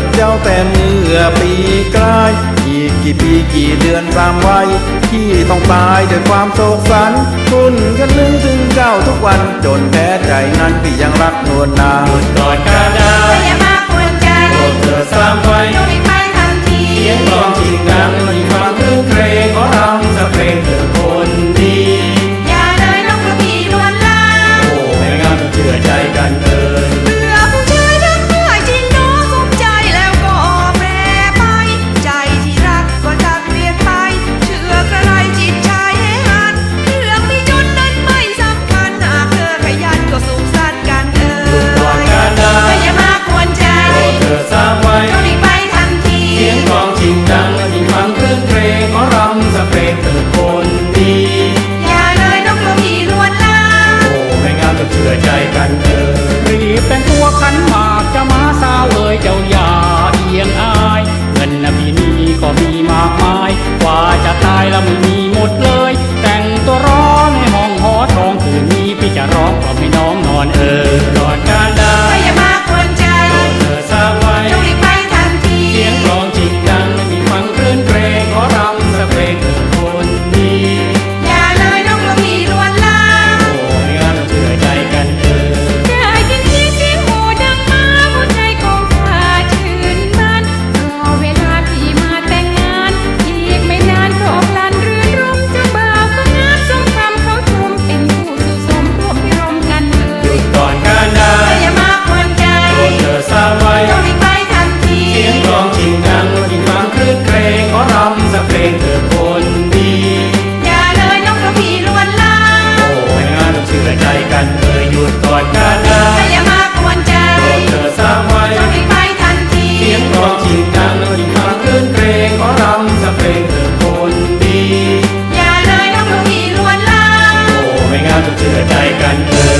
กเจ้าแต่เมื่อปีกลาย อีกกี่ปีกี่เดือนตามวัยที่ต้องตายด้วยความโศกสันคุณก็นึกถึงเจ้าทุกวันจนแท้ใจนั้นก็ยังรักนวลนางกอดกาดาอย่ามากวนใจโปรดเธอสามไว้ต้องไปทันทีเสียงกลอง จะตายแล้วไม่มีหมดเลย แต่งตัวร้อนให้ห้องหอทองคืนนี้พี่จะร้องกล่อมให้น้องนอนเออ เชื่อใจกันเถอ